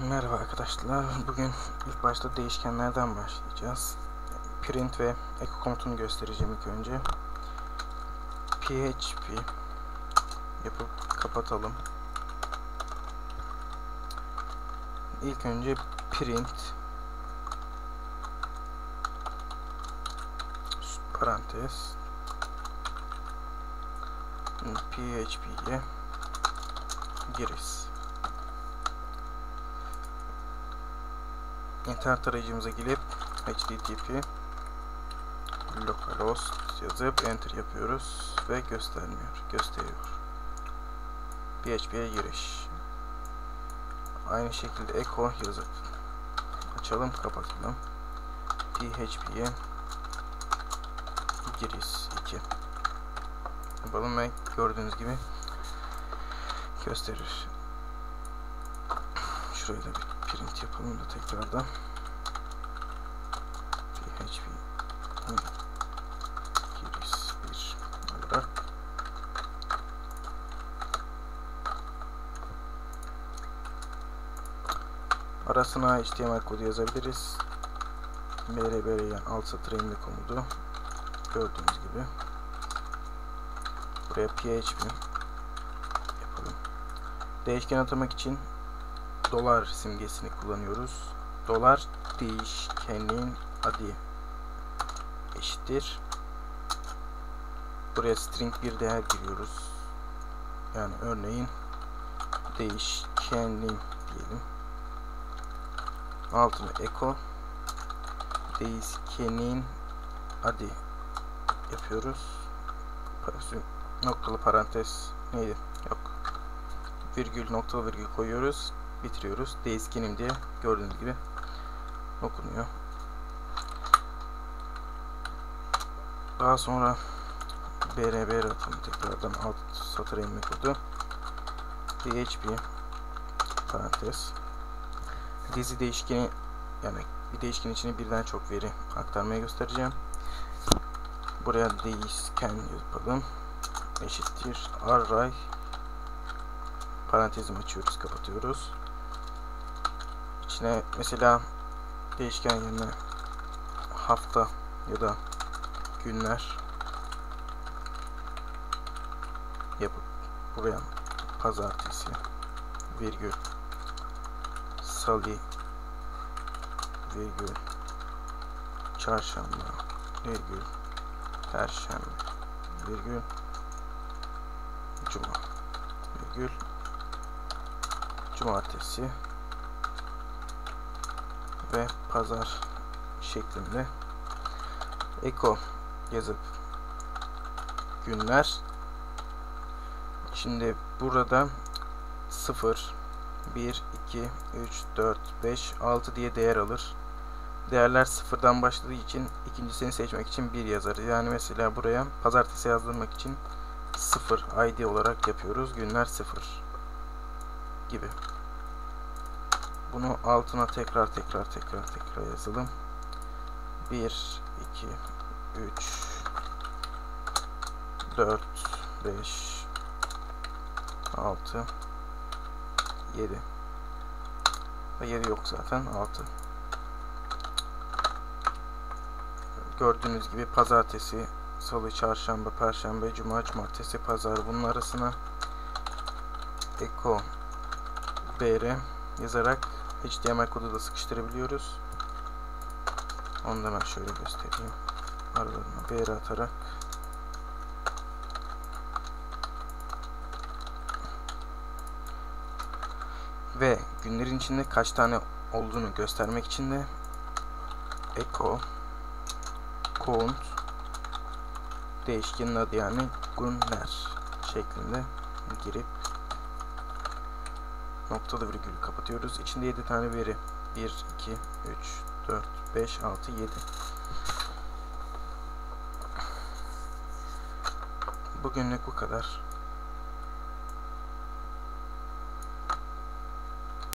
Merhaba arkadaşlar. Bugün ilk başta değişkenlerden başlayacağız. Print ve echo komutunu göstereceğim ilk önce. PHP yapıp kapatalım. İlk önce print parantez PHP'ye giriş. İnternet tarayıcımıza gelip http localhost yazıp enter yapıyoruz ve göstermiyor. Gösteriyor. PHP'ye giriş. Aynı şekilde echo yazıp açalım kapatalım. PHP'ye giriş 2 yapalım ve gördüğünüz gibi gösterir. Şuraya da bir print yapalım da tekrardan. PHP giriş 1 olarak arasına HTML kodu yazabiliriz. BRBR yani alt satır inme komutu gördüğünüz gibi buraya PHP yapalım. Değişken atamak için dolar simgesini kullanıyoruz. Dolar değişkenin adı eşittir. Buraya string bir değer giriyoruz. Yani örneğin değişkenin diyelim. Altına echo değişkenin adı yapıyoruz. Noktalı parantez neydi? Yok. Virgül noktalı virgül koyuyoruz bitiriyoruz. Değişkenim diye gördüğünüz gibi okunuyor. Daha sonra BRBR atalım tekrardan alt satır inme kodu. PHP parantez dizi değişkeni yani bir değişken içine birden çok veri aktarmaya göstereceğim. Buraya değişken yapalım. Eşittir array parantezimi açıyoruz kapatıyoruz içine mesela değişken yerine hafta ya da günler yapıp buraya pazartesi virgül salı virgül çarşamba virgül perşembe virgül cuma virgül cumartesi ve pazar şeklinde eko yazıp günler. Şimdi burada 0 1 2 3 4 5 6 diye değer alır. Değerler sıfırdan başladığı için ikincisini seçmek için 1 yazar. Yani mesela buraya pazartesi yazdırmak için 0 id olarak yapıyoruz. Günler 0 gibi bunu altına tekrar tekrar tekrar tekrar yazalım. 1, 2, 3, 4, 5, 6, 7. Ve 7 yok zaten 6. Gördüğünüz gibi pazartesi, salı, çarşamba, perşembe, cuma, cumartesi, pazar bunun arasına Eko BR yazarak HTML kodu da sıkıştırabiliyoruz. Onu da ben şöyle göstereyim. Aralarına bir atarak ve günlerin içinde kaç tane olduğunu göstermek için de echo count değişkenin adı yani günler şeklinde girip noktalı virgülü kapatıyoruz. İçinde 7 tane veri. 1, 2, 3, 4, 5, 6, 7. Bugünlük bu kadar.